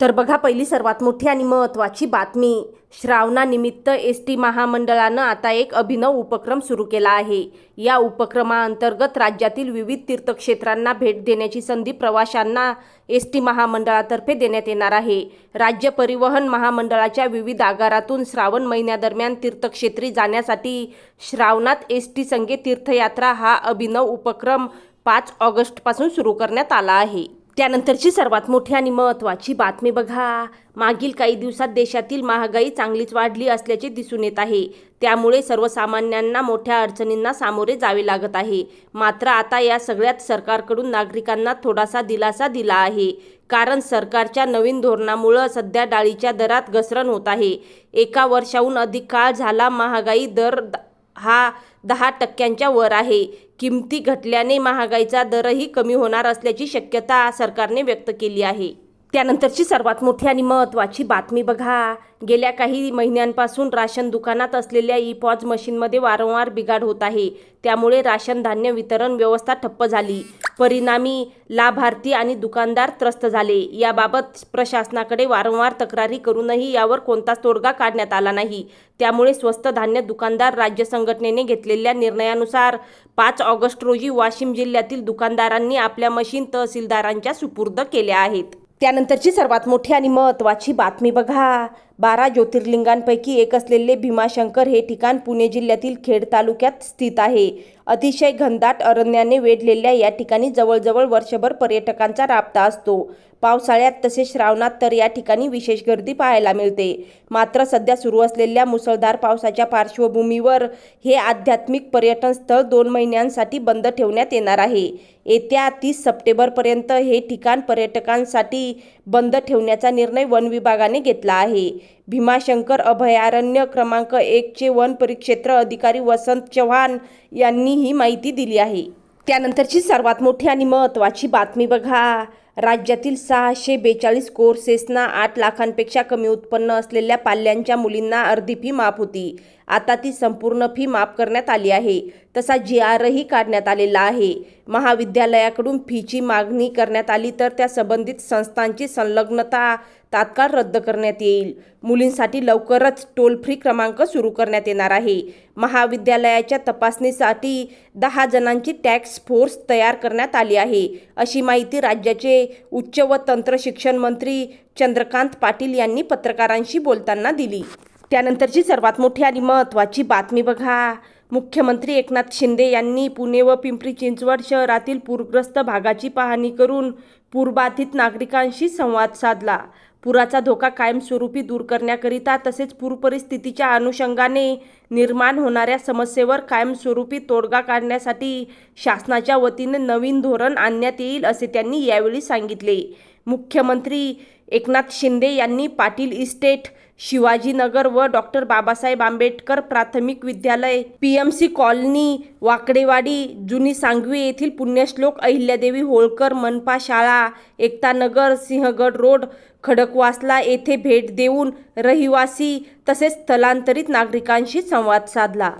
तर बघा पहिली सर्वात मोठी आणि महत्त्वाची बातमी. श्रावणानिमित्त एस टी महामंडळानं आता एक अभिनव उपक्रम सुरू केला आहे. या उपक्रमाअंतर्गत राज्यातील विविध तीर्थक्षेत्रांना भेट देण्याची संधी प्रवाशांना एस टी महामंडळातर्फे देण्यात येणार आहे. राज्य परिवहन महामंडळाच्या विविध आगारातून श्रावण महिन्यादरम्यान तीर्थक्षेत्री जाण्यासाठी श्रावणात एस टी संघे तीर्थयात्रा हा अभिनव उपक्रम पाच ऑगस्टपासून सुरू करण्यात आला आहे. त्यानंतरची सर्वात मोठी आणि महत्त्वाची बातमी बघा. मागील काही दिवसात देशातील महागाई चांगलीच वाढली असल्याचे दिसून येत आहे. त्यामुळे सर्वसामान्यांना मोठ्या अडचणींना सामोरे जावे लागत आहे. मात्र आता या सगळ्यात सरकारकडून नागरिकांना थोडासा दिलासा दिला आहे. कारण सरकारच्या नवीन धोरणामुळं सध्या डाळीच्या दरात घसरण होत आहे. एका वर्षाहून अधिक काळ झाला महागाई दर द- हा दहा टक्क्यांच्या वर आहे. किमती घटल्याने महागाईचा दरही कमी होणार असल्याची शक्यता सरकारने व्यक्त केली आहे. त्यानंतरची सर्वात मोठी आणि महत्त्वाची बातमी बघा. गेल्या काही महिन्यांपासून राशन दुकानात असलेल्या ई पॉज मशीनमध्ये वारंवार बिघाड होत आहे. त्यामुळे राशन धान्य वितरण व्यवस्था ठप्प झाली. परिणामी लाभार्थी आणि दुकानदार त्रस्त झाले. याबाबत प्रशासनाकडे वारंवार तक्रारी करूनही यावर कोणताच तोडगा काढण्यात आला नाही. त्यामुळे स्वस्त धान्य दुकानदार राज्य संघटनेने घेतलेल्या निर्णयानुसार पाच ऑगस्ट रोजी वाशिम जिल्ह्यातील दुकानदारांनी आपल्या मशीन तहसीलदारांच्या सुपूर्द केल्या आहेत. त्यानंतरची सर्वात मोठी आणि महत्त्वाची बातमी बघा. बारा ज्योतिर्लिंगांपैकी एक असलेले भीमाशंकर हे ठिकाण पुणे जिल्ह्यातील खेड तालुक्यात स्थित आहे. अतिशय घनदाट अरण्याने वेढलेल्या या ठिकाणी जवळजवळ वर्षभर पर्यटकांचा राबता असतो. पावसाळ्यात तसेच श्रावणात तर या ठिकाणी विशेष गर्दी पाहायला मिळते. मात्र सध्या सुरू असलेल्या मुसळधार पावसाच्या पार्श्वभूमीवर हे आध्यात्मिक पर्यटन स्थळ दोन महिन्यांसाठी बंद ठेवण्यात येणार आहे. येत्या तीस सप्टेंबरपर्यंत हे ठिकाण पर्यटकांसाठी बंद ठेवण्याचा निर्णय वन विभागाने घेतला आहे. भीमाशंकर अभयारण्य क्रमांक एकचे वन परिक्षेत्र अधिकारी वसंत चव्हाण यांनी ही माहिती दिली आहे. त्यानंतरची सर्वात मोठी आणि महत्त्वाची बातमी बघा. राज्यातील सहाशे बेचाळीस कोर्सेसना आठ लाखांपेक्षा कमी उत्पन्न असलेल्या पाल्यांच्या मुलींना अर्धी फी माफ होती. आता ती संपूर्ण फी माफ करण्यात आली आहे. तसा जी आरही काढण्यात आलेला आहे. महाविद्यालयाकडून फीची मागणी करण्यात आली तर त्या संबंधित संस्थांची संलग्नता तात्काळ रद्द करण्यात येईल. मुलींसाठी लवकरच टोल फ्री क्रमांक सुरू करण्यात येणार आहे. महाविद्यालयाच्या तपासणीसाठी दहा जणांची टॅक्स फोर्स तयार करण्यात आली आहे. अशी माहिती राज्याचे उच्च व तंत्र शिक्षण मंत्री चंद्रकांत पाटील यांनी पत्रकारांशी बोलताना दिली. त्यानंतरची सर्वात मोठी आणि महत्त्वाची बातमी बघा. मुख्यमंत्री एकनाथ शिंदे यांनी पुणे व पिंपरी चिंचवड शहरातील पूरग्रस्त भागाची पाहणी करून पूरबाधित नागरिकांशी संवाद साधला. पुराचा धोका कायमस्वरूपी दूर करण्याकरिता तसेच पूर परिस्थितीच्या अनुषंगाने निर्माण होणाऱ्या समस्येवर कायमस्वरूपी तोडगा काढण्यासाठी शासनाच्या वतीने नवीन धोरण आणण्यात येईल असे त्यांनी यावेळी सांगितले. मुख्यमंत्री एकनाथ शिंदे यांनी पाटील इस्टेट शिवाजीनगर व डॉक्टर बाबासाहेब आंबेडकर प्राथमिक विद्यालय P M C colony Wakdewadi Juni Sangvi येथील पुण्यश्लोक अहिल्यादेवी होळकर मनपा शाळा एकतानगर सिंहगड रोड खडकवासला येथे भेट देऊन रहिवासी तसेच स्थलांतरित नागरिकांशी संवाद साधला.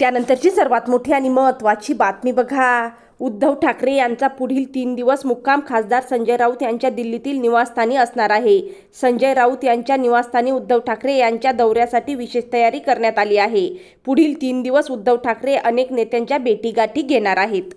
त्यानंतरची सर्वात मोठी आणि महत्त्वाची बातमी बघा. उद्धव ठाकरे यांचा पुढील तीन दिवस मुक्काम खासदार संजय राऊत यांच्या दिल्लीतील निवासस्थानी असणार आहे. संजय राऊत यांच्या निवासस्थानी उद्धव ठाकरे यांच्या दौऱ्यासाठी विशेष तयारी करण्यात आली आहे. पुढील तीन दिवस उद्धव ठाकरे अनेक नेत्यांच्या भेटीगाठी घेणार आहेत.